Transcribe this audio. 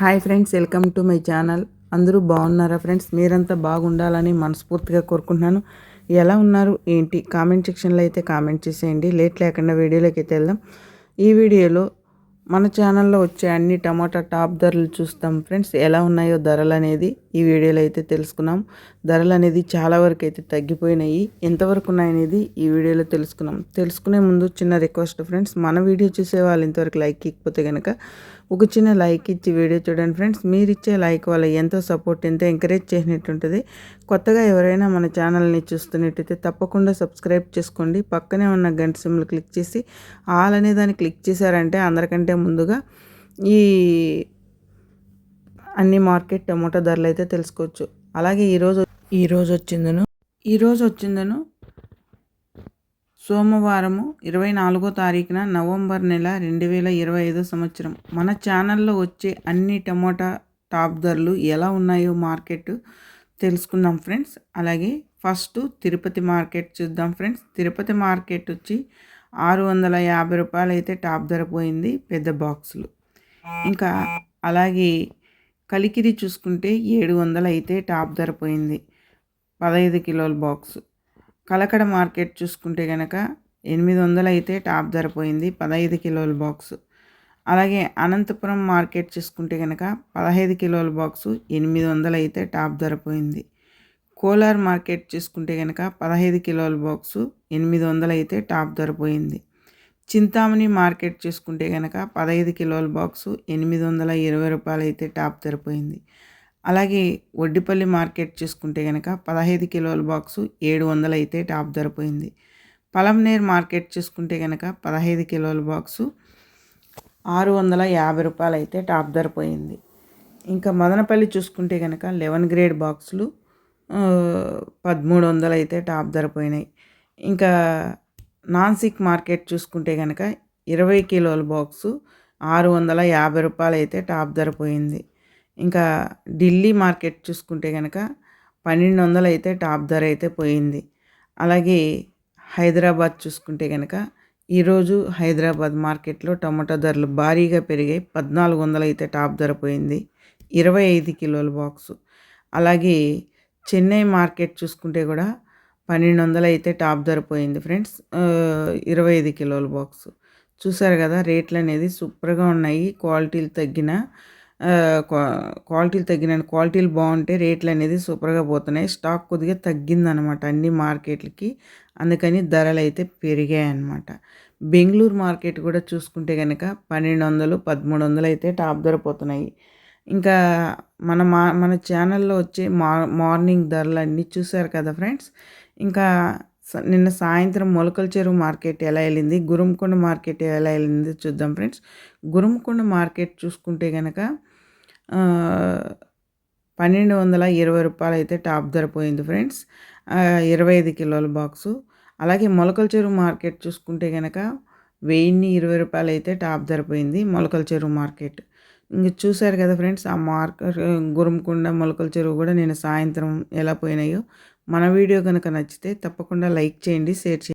Hi friends welcome to my channel. అందరూ బాగున్నారా friends? మీరంతా బాగుండాలని మనస్ఫూర్తిగా కోరుకుంటున్నాను. ఎలా ఉన్నారు? ఏంటి? కామెంట్ సెక్షన్లో అయితే కామెంట్ చేసేయండి. లేట్ లేకుండా వీడియోలోకి అయితే వెళ్దాం. ఈ వీడియోలో మన ఛానల్లో వచ్చే అన్ని టమాటా టాప్ ధరలు చూస్తాం ఫ్రెండ్స్. ఎలా ఉన్నాయో ధరలు అనేది ఈ వీడియోలో అయితే తెలుసుకున్నాం. ధరలు అనేది చాలా వరకు అయితే తగ్గిపోయినాయి. ఎంతవరకు ఉన్నాయనేది ఈ వీడియోలో తెలుసుకున్నాం. తెలుసుకునే ముందు చిన్న రిక్వెస్ట్ ఫ్రెండ్స్. మన వీడియో చూసే వాళ్ళు ఇంతవరకు లైక్ ఇకపోతే కనుక ఒక చిన్న లైక్ ఇచ్చి వీడియో చూడండి ఫ్రెండ్స్. మీరు ఇచ్చే లైక్ వల్ల ఎంతో సపోర్ట్ ఎంతో ఎంకరేజ్ చేసినట్టుంటుంది. కొత్తగా ఎవరైనా మన ఛానల్ని చూస్తున్నట్టయితే తప్పకుండా సబ్స్క్రైబ్ చేసుకోండి. పక్కనే ఉన్న గంట సిమ్లు క్లిక్ చేసి ఆల్ అనే దాన్ని క్లిక్ చేశారంటే అందరికంటే ముందుగా ఈ అన్ని మార్కెట్ టమోటా ధరలు అయితే తెలుసుకోవచ్చు. అలాగే ఈరోజు ఈరోజు వచ్చిందను ఈరోజు వచ్చిందను సోమవారము ఇరవై నాలుగో తారీఖున నవంబర్ నెల రెండు వేల ఇరవై ఐదో సంవత్సరం. మన ఛానల్లో వచ్చే అన్ని టమోటా టాప్ ధరలు ఎలా ఉన్నాయో మార్కెట్ తెలుసుకుందాం ఫ్రెండ్స్. అలాగే ఫస్ట్ తిరుపతి మార్కెట్ చూద్దాం ఫ్రెండ్స్. తిరుపతి మార్కెట్ వచ్చి ఆరు వందల యాభై రూపాయలు అయితే టాప్ ధర పోయింది పెద్ద బాక్సులు. ఇంకా అలాగే కలికిరి చూసుకుంటే ఏడు వందలు అయితే టాప్ ధర పోయింది. పదహైదు కిలోల బాక్స్. కలకడ మార్కెట్ చూసుకుంటే కనుక ఎనిమిది వందలు అయితే టాప్ ధర పోయింది పదహైదు కిలోల బాక్స్. అలాగే అనంతపురం మార్కెట్ చూసుకుంటే కనుక పదహైదు కిలోల బాక్సు ఎనిమిది వందలు అయితే టాప్ ధర పోయింది. కోలార్ మార్కెట్ చూసుకుంటే కనుక పదహైదు కిలోల బాక్సు ఎనిమిది వందలు అయితే టాప్ ధర పోయింది. చింతామణి మార్కెట్ చూసుకుంటే కనుక పదహైదు కిలోల బాక్సు ఎనిమిది వందల ఇరవై రూపాయలు అయితే టాప్ ధర పోయింది. అలాగే వడ్డిపల్లి మార్కెట్ చూసుకుంటే కనుక పదహైదు కిలోల బాక్సు ఏడు వందలు అయితే టాప్ ధర పోయింది. పలంనేర్ మార్కెట్ చూసుకుంటే కనుక పదహైదు కిలోల బాక్సు ఆరు వందల యాభై రూపాయలు అయితే టాప్ ధర పోయింది. ఇంకా మదనపల్లి చూసుకుంటే కనుక లెవెన్ గ్రేడ్ బాక్సులు పదమూడు వందలు అయితే టాప్ ధర పోయినాయి. ఇంకా నాన్సిక్ మార్కెట్ చూసుకుంటే కనుక ఇరవై కిలోల బాక్సు ఆరు వందల యాభై రూపాయలు అయితే టాప్ ధర పోయింది. ఇంకా ఢిల్లీ మార్కెట్ చూసుకుంటే కనుక పన్నెండు వందలు అయితే టాప్ ధర అయితే పోయింది. అలాగే హైదరాబాద్ చూసుకుంటే కనుక ఈరోజు హైదరాబాద్ మార్కెట్లో టమాటా ధరలు భారీగా పెరిగాయి. పద్నాలుగు వందలు అయితే టాప్ ధర పోయింది. ఇరవై ఐదు కిలోల బాక్సు. అలాగే చెన్నై మార్కెట్ చూసుకుంటే కూడా పన్నెండు వందలు అయితే టాప్ ధర పోయింది ఫ్రెండ్స్. ఇరవై ఐదు కిలోల బాక్స్. చూసారు కదా రేట్లు అనేది సూపర్గా ఉన్నాయి. క్వాలిటీలు తగ్గిన క్వాలిటీలు తగ్గిన క్వాలిటీలు బాగుంటే రేట్లు అనేది సూపర్గా పోతున్నాయి. స్టాక్ కొద్దిగా తగ్గిందనమాట అన్ని మార్కెట్లకి. అందుకని ధరలు అయితే పెరిగాయి అన్నమాట బెంగళూరు మార్కెట్ కూడా చూసుకుంటే కనుక పన్నెండు వందలు పదమూడు వందలు అయితే టాప్ ధర పోతున్నాయి. ఇంకా మన మా మన ఛానల్లో వచ్చే మార్నింగ్ ధరలు అన్నీ చూసారు కదా ఫ్రెండ్స్. ఇంకా నిన్న సాయంత్రం మొలకల చెరువు మార్కెట్ ఎలా వెళ్ళింది? గురుంకొండ మార్కెట్ ఎలా వెళ్ళింది చూద్దాం ఫ్రెండ్స్. గురుంకొండ మార్కెట్ చూసుకుంటే కనుక పన్నెండు వందల ఇరవై రూపాయలు అయితే టాప్ ధర పోయింది ఫ్రెండ్స్. ఇరవై ఐదు కిలోల బాక్సు. అలాగే మొలకల చెరువు మార్కెట్ చూసుకుంటే కనుక వెయ్యిన్ని ఇరవై రూపాయలు అయితే టాప్ ధర పోయింది మొలకల చెరువు మార్కెట్. ఇంక చూశారు కదా ఫ్రెండ్స్ ఆ మార్కెట్ గురుముకుండ మొలకల చెరువు కూడా నేను సాయంత్రం ఎలా పోయినాయో. మన వీడియో కనుక నచ్చితే తప్పకుండా లైక్ చేయండి షేర్ చేయండి.